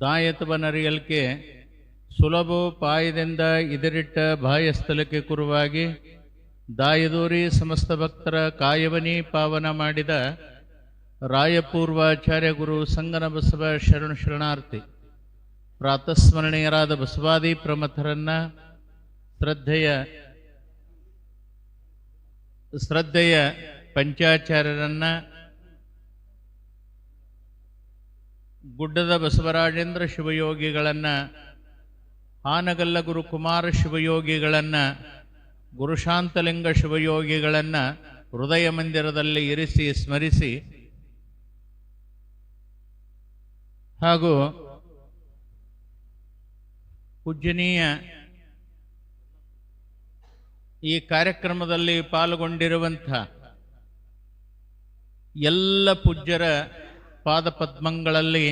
ದಾಯತವನರಿಯಲ್ಕೆ ಸುಲಭೋಪಾಯದಿಂದ ಇದರಿಟ್ಟ ಬಾಹ್ಯಸ್ಥಳಕ್ಕೆ ಕುರುವಾಗಿ ದಾಯದೂರಿ ಸಮಸ್ತ ಭಕ್ತರ ಕಾಯವನಿ ಪಾವನ ಮಾಡಿದ ರಾಯಪೂರ್ವಾಚಾರ್ಯ ಗುರು ಸಂಗನ ಬಸವ ಶರಣ ಶರಣಾರ್ಥಿ. ಪ್ರಾತಸ್ಮರಣೀಯರಾದ ಬಸವಾದಿ ಪ್ರಮಥರನ್ನ ಶ್ರದ್ಧೆಯ ಶ್ರದ್ಧೆಯ ಪಂಚಾಚಾರ್ಯರನ್ನ ಗುಡ್ಡದ ಬಸವರಾಜೇಂದ್ರ ಶಿವಯೋಗಿಗಳನ್ನ, ಹಾನಗಲ್ಲ ಗುರುಕುಮಾರ ಶಿವಯೋಗಿಗಳನ್ನು, ಗುರುಶಾಂತಲಿಂಗ ಶಿವಯೋಗಿಗಳನ್ನ ಹೃದಯ ಮಂದಿರದಲ್ಲಿ ಇರಿಸಿ, ಸ್ಮರಿಸಿ. ಹಾಗೂ ಪೂಜ್ಯನೀಯ ಈ ಕಾರ್ಯಕ್ರಮದಲ್ಲಿ ಪಾಲ್ಗೊಂಡಿರುವಂಥ ಎಲ್ಲ ಪೂಜ್ಯರ ಪಾದಪದ್ಮಗಳಲ್ಲಿ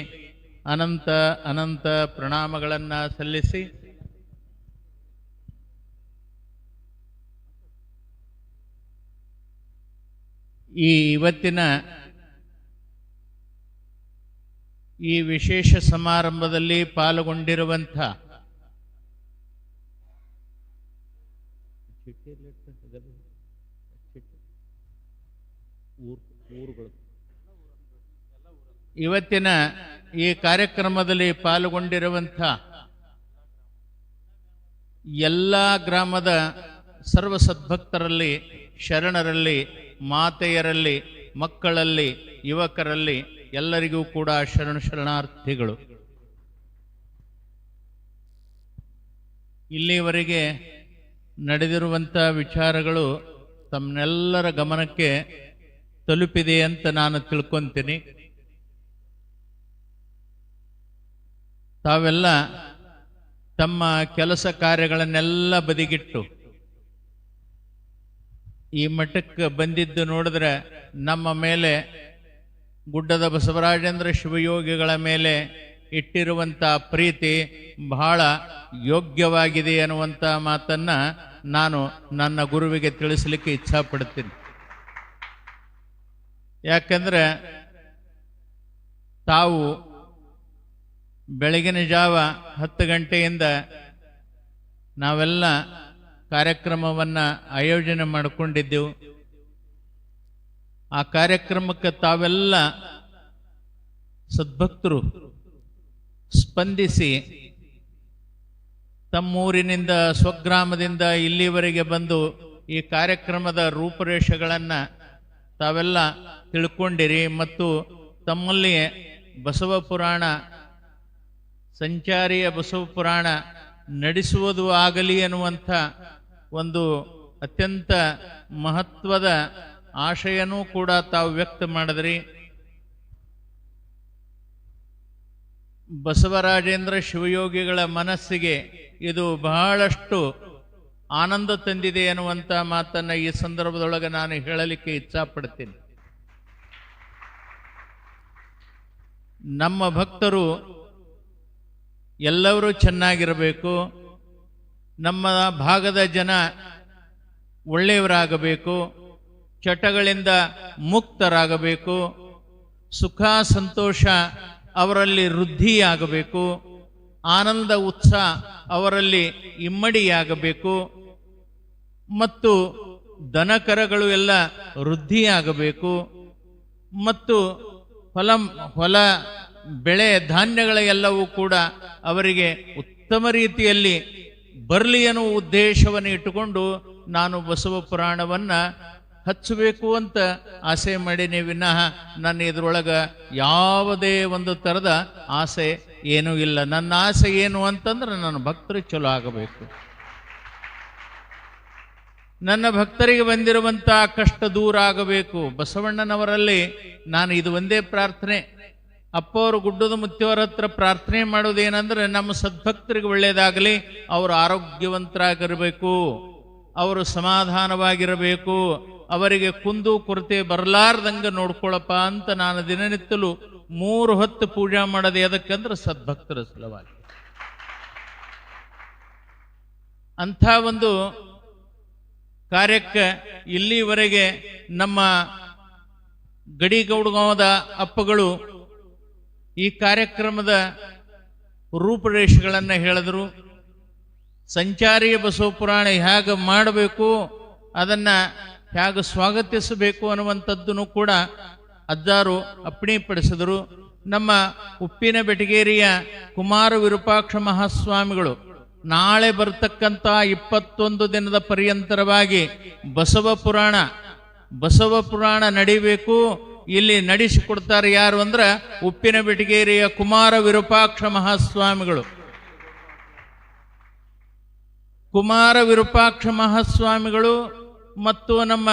ಅನಂತ ಅನಂತ ಪ್ರಣಾಮಗಳನ್ನು ಸಲ್ಲಿಸಿ ಈ ಇವತ್ತಿನ ಈ ವಿಶೇಷ ಸಮಾರಂಭದಲ್ಲಿ ಪಾಲ್ಗೊಂಡಿರುವಂಥ ಇವತ್ತಿನ ಈ ಕಾರ್ಯಕ್ರಮದಲ್ಲಿ ಪಾಲ್ಗೊಂಡಿರುವಂಥ ಎಲ್ಲ ಗ್ರಾಮದ ಸರ್ವ ಸದ್ಭಕ್ತರಲ್ಲಿ, ಶರಣರಲ್ಲಿ, ಮಾತೆಯರಲ್ಲಿ, ಮಕ್ಕಳಲ್ಲಿ, ಯುವಕರಲ್ಲಿ ಎಲ್ಲರಿಗೂ ಕೂಡ ಶರಣ ಶರಣಾರ್ಥಿಗಳು. ಇಲ್ಲಿವರೆಗೆ ನಡೆದಿರುವಂಥ ವಿಚಾರಗಳು ತಮ್ಮೆಲ್ಲರ ಗಮನಕ್ಕೆ ತಲುಪಿದೆ ಅಂತ ನಾನು ತಿಳ್ಕೊಂತೀನಿ. ತಾವೆಲ್ಲ ತಮ್ಮ ಕೆಲಸ ಕಾರ್ಯಗಳನ್ನೆಲ್ಲ ಬದಿಗಿಟ್ಟು ಈ ಮಠಕ್ಕೆ ಬಂದಿದ್ದು ನೋಡಿದ್ರೆ ನಮ್ಮ ಮೇಲೆ ಗುಡ್ಡದ ಬಸವರಾಜೇಂದ್ರ ಶಿವಯೋಗಿಗಳ ಮೇಲೆ ಇಟ್ಟಿರುವಂಥ ಪ್ರೀತಿ ಬಹಳ ಯೋಗ್ಯವಾಗಿದೆ ಅನ್ನುವಂಥ ಮಾತನ್ನ ನಾನು ನನ್ನ ಗುರುವಿಗೆ ತಿಳಿಸಲಿಕ್ಕೆ ಇಚ್ಛಾಪಡ್ತೀನಿ ಯಾಕಂದ್ರೆ ತಾವು ಬೆಳಗಿನ ಜಾವ ಹತ್ತು ಗಂಟೆಯಿಂದ ನಾವೆಲ್ಲ ಕಾರ್ಯಕ್ರಮವನ್ನು ಆಯೋಜನೆ ಮಾಡಿಕೊಂಡಿದ್ದೆವು. ಆ ಕಾರ್ಯಕ್ರಮಕ್ಕೆ ತಾವೆಲ್ಲ ಸದ್ಭಕ್ತರು ಸ್ಪಂದಿಸಿ ತಮ್ಮೂರಿನಿಂದ ಸ್ವಗ್ರಾಮದಿಂದ ಇಲ್ಲಿವರೆಗೆ ಬಂದು ಈ ಕಾರ್ಯಕ್ರಮದ ರೂಪುರೇಷೆಗಳನ್ನು ತಾವೆಲ್ಲ ತಿಳ್ಕೊಂಡಿರಿ ಮತ್ತು ತಮ್ಮಲ್ಲಿ ಬಸವ ಪುರಾಣ ಸಂಚಾರಿಯ ಬಸವ ಪುರಾಣ ನಡೆಸುವುದು ಆಗಲಿ ಎನ್ನುವಂಥ ಒಂದು ಅತ್ಯಂತ ಮಹತ್ವದ ಆಶಯನೂ ಕೂಡ ತಾವು ವ್ಯಕ್ತ ಮಾಡಿದ್ರಿ. ಬಸವರಾಜೇಂದ್ರ ಶಿವಯೋಗಿಗಳ ಮನಸ್ಸಿಗೆ ಇದು ಬಹಳಷ್ಟು ಆನಂದ ತಂದಿದೆ ಎನ್ನುವಂಥ ಮಾತನ್ನು ಈ ಸಂದರ್ಭದೊಳಗೆ ನಾನು ಹೇಳಲಿಕ್ಕೆ ಇಚ್ಛಾಪಡ್ತೀನಿ. ನಮ್ಮ ಭಕ್ತರು ಎಲ್ಲರೂ ಚೆನ್ನಾಗಿರಬೇಕು, ನಮ್ಮ ಭಾಗದ ಜನ ಒಳ್ಳೆಯವರಾಗಬೇಕು, ಚಟಗಳಿಂದ ಮುಕ್ತರಾಗಬೇಕು, ಸುಖ, ಸಂತೋಷ ಅವರಲ್ಲಿ ವೃದ್ಧಿಯಾಗಬೇಕು, ಆನಂದ, ಉತ್ಸಾಹ ಅವರಲ್ಲಿ ಇಮ್ಮಡಿಯಾಗಬೇಕು, ಮತ್ತು ದನಕರಗಳು ಎಲ್ಲ ವೃದ್ಧಿಯಾಗಬೇಕು, ಮತ್ತು ಹೊಲ ಹೊಲ ಬೆಳೆ ಧಾನ್ಯಗಳ ಎಲ್ಲವೂ ಕೂಡ ಅವರಿಗೆ ಉತ್ತಮ ರೀತಿಯಲ್ಲಿ ಬರಲಿ ಅನ್ನುವ ಉದ್ದೇಶವನ್ನು ಇಟ್ಟುಕೊಂಡು ನಾನು ಬಸವ ಪುರಾಣವನ್ನು ಹಚ್ಚಬೇಕು ಅಂತ ಆಸೆ ಮಾಡೀನಿ ವಿನಃ ನನ್ನ ಇದ್ರೊಳಗ ಯಾವುದೇ ಒಂದು ಥರದ ಆಸೆ ಏನೂ ಇಲ್ಲ. ನನ್ನ ಆಸೆ ಏನು ಅಂತಂದ್ರೆ ನನ್ನ ಭಕ್ತರು ಚಲೋ ಆಗಬೇಕು. ನನ್ನ ಭಕ್ತರಿಗೆ ಬಂದಿರುವಂಥ ಕಷ್ಟ ದೂರ ಆಗಬೇಕು. ಬಸವಣ್ಣನವರಲ್ಲಿ ನಾನು ಇದು ಒಂದೇ ಪ್ರಾರ್ಥನೆ. ಅಪ್ಪ ಅವರು ಗುಡ್ಡದ ಮುತ್ತಿಯವರ ಹತ್ರ ಪ್ರಾರ್ಥನೆ ಮಾಡೋದೇನೆಂದರೆ ನಮ್ಮ ಸದ್ಭಕ್ತರಿಗೆ ಒಳ್ಳೆಯದಾಗಲಿ ಅವರು ಆರೋಗ್ಯವಂತರಾಗಿರಬೇಕು, ಅವರು ಸಮಾಧಾನವಾಗಿರಬೇಕು, ಅವರಿಗೆ ಕುಂದು ಕೊರತೆ ಬರಲಾರ್ದಂಗೆ ನೋಡ್ಕೊಳಪ್ಪ ಅಂತ ನಾನು ದಿನನಿತ್ಯಲು ಮೂರು ಹೊತ್ತು ಪೂಜಾ ಮಾಡೋದು ಎದಕ್ಕಂದ್ರೆ ಸದ್ಭಕ್ತರ ಸಲುವಾಗಿ. ಅಂಥ ಒಂದು ಕಾರ್ಯಕ್ಕೆ ಇಲ್ಲಿವರೆಗೆ ನಮ್ಮ ಗಡಿಗೌಡಗಾಂವದ ಅಪ್ಪಗಳು ಈ ಕಾರ್ಯಕ್ರಮದ ರೂಪರೇಷೆಗಳನ್ನು ಹೇಳಿದ್ರು. ಸಂಚಾರಿ ಬಸವ ಪುರಾಣ ಹೇಗೆ ಮಾಡಬೇಕು, ಅದನ್ನು ಹೇಗೆ ಸ್ವಾಗತಿಸಬೇಕು ಅನ್ನುವಂಥದ್ದನ್ನು ಕೂಡ ಅಜ್ಜಾರು ಅಪ್ಪಣೆಪಡಿಸಿದರು. ನಮ್ಮ ಉಪ್ಪಿನ ಬೆಟಗೇರಿಯ ಕುಮಾರ ವಿರೂಪಾಕ್ಷ ಮಹಾಸ್ವಾಮಿಗಳು ನಾಳೆ ಬರ್ತಕ್ಕಂಥ ಇಪ್ಪತ್ತೊಂದು ದಿನದ ಪರ್ಯಂತರವಾಗಿ ಬಸವ ಪುರಾಣ ಬಸವ ಪುರಾಣ ನಡಿಬೇಕು. ಇಲ್ಲಿ ನಡೆಸಿಕೊಡ್ತಾರೆ ಯಾರು ಅಂದ್ರೆ ಉಪ್ಪಿನ ಬಿಟಗೇರಿಯ ಕುಮಾರ ವಿರೂಪಾಕ್ಷ ಮಹಾಸ್ವಾಮಿಗಳು. ಕುಮಾರ ವಿರೂಪಾಕ್ಷ ಮಹಾಸ್ವಾಮಿಗಳು ಮತ್ತು ನಮ್ಮ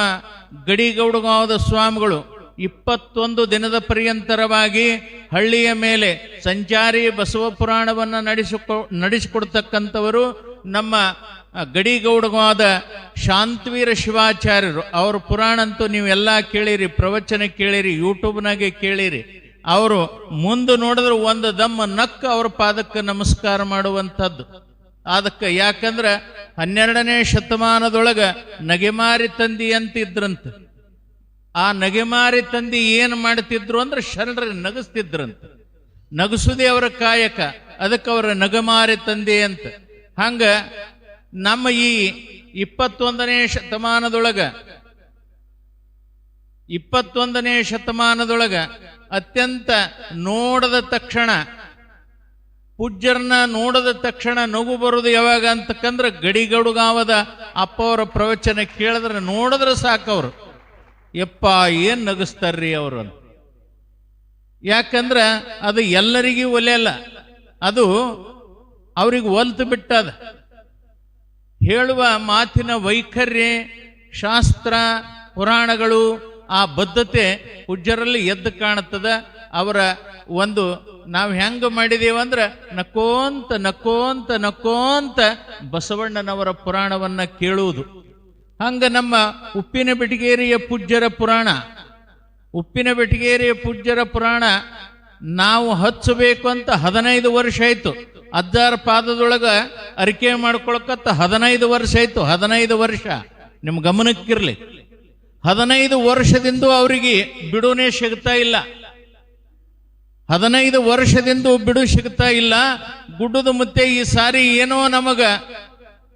ಗಡಿಗೌಡಗಾವದ ಸ್ವಾಮಿಗಳು ಇಪ್ಪತ್ತೊಂದು ದಿನದ ಪರ್ಯಂತರವಾಗಿ ಹಳ್ಳಿಯ ಮೇಲೆ ಸಂಚಾರಿ ಬಸವ ಪುರಾಣವನ್ನು ನಡೆಸಿಕೊ, ನಡೆಸಿಕೊಡ್ತಕ್ಕಂಥವರು ನಮ್ಮ ಆ, ಗಡಿಗೌಡಗಾದ ಶಾಂತವೀರ ಶಿವಾಚಾರ್ಯರು ಅವ್ರ ಪುರಾಣ ಅಂತೂ ನೀವೆಲ್ಲ ಕೇಳಿರಿ ಪ್ರವಚನ ಕೇಳಿರಿ ಯೂಟ್ಯೂಬ್ನಾಗೆ ಕೇಳಿರಿ. ಅವರು ಮುಂದೆ ನೋಡಿದ್ರೆ ಒಂದು ದಮ್ಮ ನಕ್ಕ ಅವ್ರ ಪಾದಕ್ಕೆ ನಮಸ್ಕಾರ ಮಾಡುವಂಥದ್ದು. ಅದಕ್ಕೆ ಯಾಕಂದ್ರೆ ಹನ್ನೆರಡನೇ ಶತಮಾನದೊಳಗೆ ನಗೆಮಾರಿ ತಂದಿ ಅಂತಿದ್ರಂತೆ. ಆ ನಗೆಮಾರಿ ತಂದಿ ಏನು ಮಾಡ್ತಿದ್ರು ಅಂದ್ರೆ ಶರಣರ ನಗಿಸ್ತಿದ್ರಂತ. ನಗಸುದೇ ಅವರ ಕಾಯಕ ಅದಕ್ಕೆ ಅವರ ನಗಮಾರಿ ತಂದೆ ಅಂತ. ಹಂಗ ನಮ್ಮ ಈ ಇಪ್ಪತ್ತೊಂದನೇ ಶತಮಾನದೊಳಗ ಇಪ್ಪತ್ತೊಂದನೇ ಶತಮಾನದೊಳಗ ಅತ್ಯಂತ ನೋಡದ ತಕ್ಷಣ, ಪೂಜ್ಯರನ್ನ ನೋಡದ ತಕ್ಷಣ ನಗು ಬರುದು ಯಾವಾಗ ಅಂತಕ್ಕಂದ್ರೆ ಗಡಿಗಡುಗಾವದ ಅಪ್ಪ ಅವರ ಪ್ರವಚನ ಕೇಳಿದ್ರೆ ನೋಡಿದ್ರೆ ಸಾಕವ್ರು ಯಪ್ಪ, ಏನ್ ನಗಿಸ್ತಾರ್ರಿ ಅವರು ಅಂತ. ಯಾಕಂದ್ರ ಅದು ಎಲ್ಲರಿಗೂ ಒಲೆಯಲ್ಲ ಅದು ಅವ್ರಿಗೆ ಒಲ್ತು ಬಿಟ್ಟದ. ಹೇಳುವ ಮಾತಿನ ವೈಖರ್ಯ, ಶಾಸ್ತ್ರ, ಪುರಾಣಗಳು, ಆ ಬದ್ಧತೆ ಪೂಜ್ಯರಲ್ಲಿ ಎದ್ದು ಕಾಣುತ್ತದೆ. ಅವರ ಒಂದು ನಾವು ಹೆಂಗೆ ಮಾಡಿದೇವಂದ್ರೆ ನಕ್ಕೋಂತ ನಕ್ಕೋಂತ ನಕ್ಕೋಂತ ಬಸವಣ್ಣನವರ ಪುರಾಣವನ್ನ ಕೇಳುವುದು. ಹಂಗೆ ನಮ್ಮ ಉಪ್ಪಿನ ಬೆಟಗೇರಿಯ ಪೂಜ್ಯರ ಪುರಾಣ. ಉಪ್ಪಿನ ಬೆಟಗೇರಿಯ ಪೂಜ್ಯರ ಪುರಾಣ ನಾವು ಹಚ್ಚಬೇಕು ಅಂತ ಹದಿನೈದು ವರ್ಷ ಆಯ್ತು. ಅಜ್ಜಾರ ಪಾದದೊಳಗೆ ಅರಿಕೆ ಮಾಡ್ಕೊಳಕತ್ತ ಹದಿನೈದು ವರ್ಷ ಆಯ್ತು, ಹದಿನೈದು ವರ್ಷ. ನಿಮ್ಮ ಗಮನಕ್ಕಿರಲಿ. ಹದಿನೈದು ವರ್ಷದಿಂದ ಅವರಿಗೆ ಬಿಡುನೇ ಸಿಗ್ತಾ ಇಲ್ಲ. ಹದಿನೈದು ವರ್ಷದಿಂದ ಬಿಡು ಸಿಗ್ತಾ ಇಲ್ಲ. ಗುಡ್ಡದ ಮುತ್ತೆ ಈ ಸಾರಿ ಏನೋ ನಮಗ,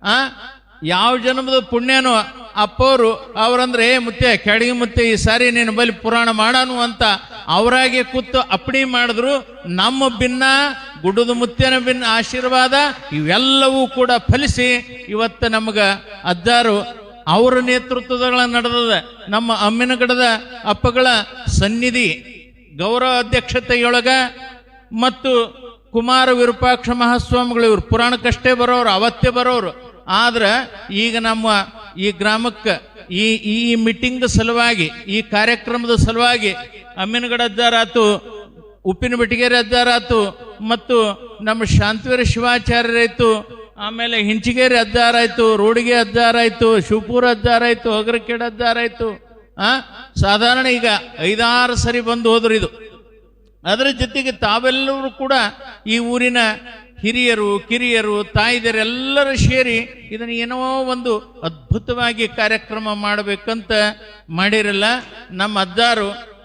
ಆ, ಯಾವ ಜನ್ಮದ ಪುಣ್ಯನೋ ಅಪ್ಪವರು ಅವರಂದ್ರೆ, ಏ ಮುತ್ತೆ ಕೆಳಗೆ ಮುತ್ತೆ, ಈ ಸಾರಿ ನೀನು ಬಲಿ ಪುರಾಣ ಮಾಡಾನು ಅಂತ ಅವರಾಗೆ ಕೂತು ಅಪ್ಪಣೆ ಮಾಡಿದ್ರು. ನಮ್ಮ ಭಿನ್ನ ಗುಡ್ಡದ ಮುತ್ತೇನ ಬಿನ್ ಆಶೀರ್ವಾದ ಇವೆಲ್ಲವೂ ಕೂಡ ಫಲಿಸಿ ಇವತ್ತು ನಮಗ ಅಜ್ಜಾರು ಅವರ ನೇತೃತ್ವದಗಳ ನಡೆದದ ನಮ್ಮ ಅಮ್ಮಿನಗಡದ ಅಪ್ಪಗಳ ಸನ್ನಿಧಿ ಗೌರವ ಅಧ್ಯಕ್ಷತೆಯೊಳಗ ಮತ್ತು ಕುಮಾರ ವಿರೂಪಾಕ್ಷ ಮಹಾಸ್ವಾಮಿಗಳು ಇವರು. ಪುರಾಣಕ್ಕಷ್ಟೇ ಬರೋರು, ಅವತ್ತೇ ಬರೋರು. ಆದ್ರೆ ಈಗ ನಮ್ಮ ಈ ಗ್ರಾಮಕ್ಕೆ ಈ ಈ ಮೀಟಿಂಗ್ ಸಲುವಾಗಿ, ಈ ಕಾರ್ಯಕ್ರಮದ ಸಲುವಾಗಿ ಅಮ್ಮಿನಗಡ ಉಪ್ಪಿನ ಅದ್ದಾರ ಆಯ್ತು ಮತ್ತು ನಮ್ಮ ಶಾಂತವೀರ ಶಿವಾಚಾರ್ಯರಾಯಿತು, ಆಮೇಲೆ ಹಿಂಚಿಗೇರಿ ಅದ್ದಾರಾಯಿತು, ರೋಡಿಗೆ ಅದ್ದಾರಾಯಿತು, ಶಿವಪುರ ಅದ್ದಾರಾಯಿತು ಆಯ್ತು ಅದ್ದಾರಾಯಿತು, ಆ? ಸಾಧಾರಣ ಈಗ ಐದಾರು ಸರಿ ಬಂದು ಹೋದ್ರು ಇದು. ಅದರ ಜೊತೆಗೆ ತಾವೆಲ್ಲರೂ ಕೂಡ ಈ ಊರಿನ ಹಿರಿಯರು, ಕಿರಿಯರು ತಾಯಿದರೆಲ್ಲರೂ ಸೇರಿ ಇದನ್ನು ಏನೋ ಒಂದು ಅದ್ಭುತವಾಗಿ ಕಾರ್ಯಕ್ರಮ ಮಾಡಬೇಕಂತ ಮಾಡಿರಲ್ಲ. ನಮ್ಮ ಅಜ್ಜಾರು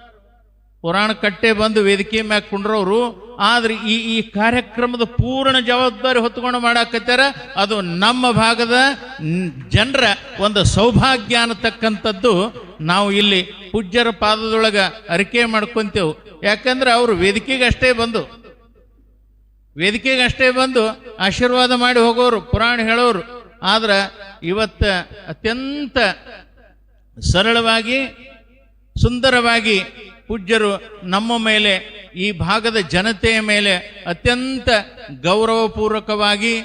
ಪುರಾಣ ಕಟ್ಟೆ ಬಂದು ವೇದಿಕೆ ಮ್ಯಾಗ ಕುಂಡ್ರವರು, ಆದ್ರೆ ಈ ಈ ಕಾರ್ಯಕ್ರಮದ ಪೂರ್ಣ ಜವಾಬ್ದಾರಿ ಹೊತ್ಕೊಂಡು ಮಾಡಾಕತ್ತಾರ. ಅದು ನಮ್ಮ ಭಾಗದ ಜನರ ಒಂದು ಸೌಭಾಗ್ಯ ಅನ್ನತಕ್ಕಂಥದ್ದು ನಾವು ಇಲ್ಲಿ ಪೂಜ್ಯರ ಪಾದದೊಳಗೆ ಅರಿಕೆ ಮಾಡ್ಕೊಂತೇವು. ಯಾಕಂದ್ರೆ ಅವರು ವೇದಿಕೆಗಷ್ಟೇ ಬಂದು ವೇದಿಕೆಗಷ್ಟೇ ಬಂದು ಆಶೀರ್ವಾದ ಮಾಡಿ ಹೋಗೋರು, ಪುರಾಣ ಹೇಳೋರು. ಆದ್ರೆ ಇವತ್ತು ಅತ್ಯಂತ ಸರಳವಾಗಿ, ಸುಂದರವಾಗಿ ಪೂಜ್ಯರು ನಮ್ಮ ಮೇಲೆ, ಈ ಭಾಗದ ಜನತೆಯ ಮೇಲೆ ಅತ್ಯಂತ ಗೌರವಪೂರ್ವಕವಾಗಿ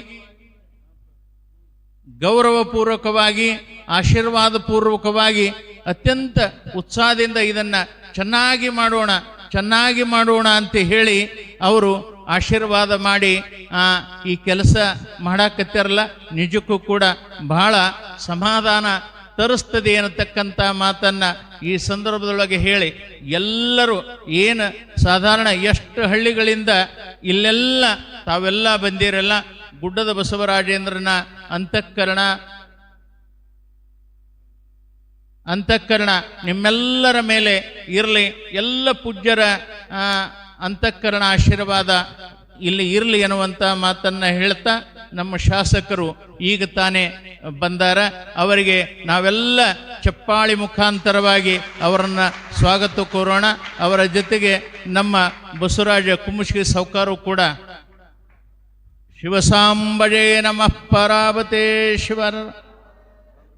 ಗೌರವಪೂರ್ವಕವಾಗಿ ಆಶೀರ್ವಾದ ಪೂರ್ವಕವಾಗಿ ಅತ್ಯಂತ ಉತ್ಸಾಹದಿಂದ ಇದನ್ನ ಚೆನ್ನಾಗಿ ಮಾಡೋಣ ಚೆನ್ನಾಗಿ ಮಾಡೋಣ ಅಂತ ಹೇಳಿ ಅವರು ಆಶೀರ್ವಾದ ಮಾಡಿ, ಆ, ಈ ಕೆಲಸ ಮಾಡಾಕತ್ತಾರಲ್ಲ. ನಿಜಕ್ಕೂ ಕೂಡ ಬಹಳ ಸಮಾಧಾನ ತರಿಸ್ತದೆ ಅನ್ನತಕ್ಕಂಥ ಮಾತನ್ನು ಈ ಸಂದರ್ಭದೊಳಗೆ ಹೇಳಿ, ಎಲ್ಲರೂ ಏನು ಸಾಧಾರಣ ಎಷ್ಟು ಹಳ್ಳಿಗಳಿಂದ ಇಲ್ಲೆಲ್ಲ ತಾವೆಲ್ಲ ಬಂದಿರಲ್ಲ, ಗುಡ್ಡದ ಬಸವರಾಜೇಂದ್ರನ ಅಂತಃಕರಣ ಅಂತಃಕರಣ ನಿಮ್ಮೆಲ್ಲರ ಮೇಲೆ ಇರಲಿ, ಎಲ್ಲ ಪೂಜ್ಯರ ಅಂತಃಕರಣ ಆಶೀರ್ವಾದ ಇಲ್ಲಿ ಇರಲಿ ಎನ್ನುವಂಥ ಮಾತನ್ನು ಹೇಳ್ತಾ ನಮ್ಮ ಶಾಸಕರು ಈಗ ತಾನೇ ಬಂದಾರ. ಅವರಿಗೆ ನಾವೆಲ್ಲ ಚಪ್ಪಾಳಿ ಮುಖಾಂತರವಾಗಿ ಅವರನ್ನು ಸ್ವಾಗತ ಕೋರೋಣ. ಅವರ ಜೊತೆಗೆ ನಮ್ಮ ಬಸವರಾಜ ಕುಮ್ಮುಷ್ಗಿ ಸೌಕಾರು ಕೂಡ. ಶಿವಸಾಂಬಜೇ ನಮಃ ಪರಾವತೇಶ್ವರ.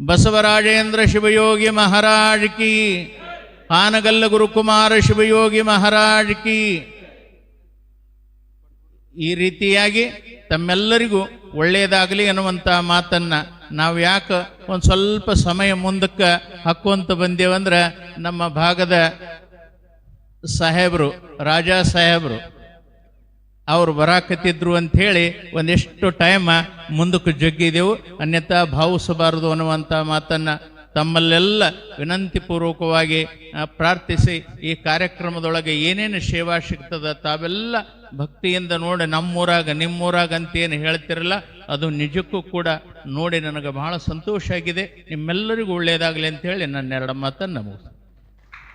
ಬಸವರಾಜೇಂದ್ರ ಶಿವಯೋಗಿ ಮಹಾರಾಜ್ ಕಿ. ಆನಗಲ್ಲ ಗುರುಕುಮಾರ ಶಿವಯೋಗಿ ಮಹಾರಾಜ್ ಕಿ. ಈ ರೀತಿಯಾಗಿ ತಮ್ಮೆಲ್ಲರಿಗೂ ಒಳ್ಳೆಯದಾಗಲಿ ಅನ್ನುವಂಥ ಮಾತನ್ನ ನಾವು ಯಾಕೆ ಒಂದು ಸ್ವಲ್ಪ ಸಮಯ ಮುಂದಕ್ಕೆ ಹಾಕುವಂತ ಬಂದೇವಂದ್ರೆ ನಮ್ಮ ಭಾಗದ ಸಾಹೇಬರು, ರಾಜಾ ಸಾಹೇಬರು ಅವ್ರು ಬರಾಕತ್ತಿದ್ರು ಅಂತ ಹೇಳಿ ಒಂದಿಷ್ಟು ಟೈಮ್ ಮುಂದಕ್ಕೆ ಜಗ್ಗಿದೆವು. ಅನ್ಯಥಾ ಭಾವಿಸಬಾರದು ಅನ್ನುವಂಥ ಮಾತನ್ನ ತಮ್ಮಲ್ಲೆಲ್ಲ ವಿನಂತಿ ಪೂರ್ವಕವಾಗಿ ಆ, ಪ್ರಾರ್ಥಿಸಿ ಈ ಕಾರ್ಯಕ್ರಮದೊಳಗೆ ಏನೇನು ಸೇವಾ ಸಿಗ್ತದ ತಾವೆಲ್ಲ ಭಕ್ತಿಯಿಂದ ನೋಡಿ ನಮ್ಮೂರಾಗ ನಿಮ್ಮೂರಾಗ ಅಂತ ಏನು ಹೇಳ್ತಿರಲ್ಲ ಅದು ನಿಜಕ್ಕೂ ಕೂಡ ನೋಡಿ ನನಗೆ ಬಹಳ ಸಂತೋಷ ಆಗಿದೆ. ನಿಮ್ಮೆಲ್ಲರಿಗೂ ಒಳ್ಳೆಯದಾಗಲಿ ಅಂತ ಹೇಳಿ ನನ್ನ ಎರಡು ಮಾತನ್ನು ಮುಗಿಸ್ತೀನಿ.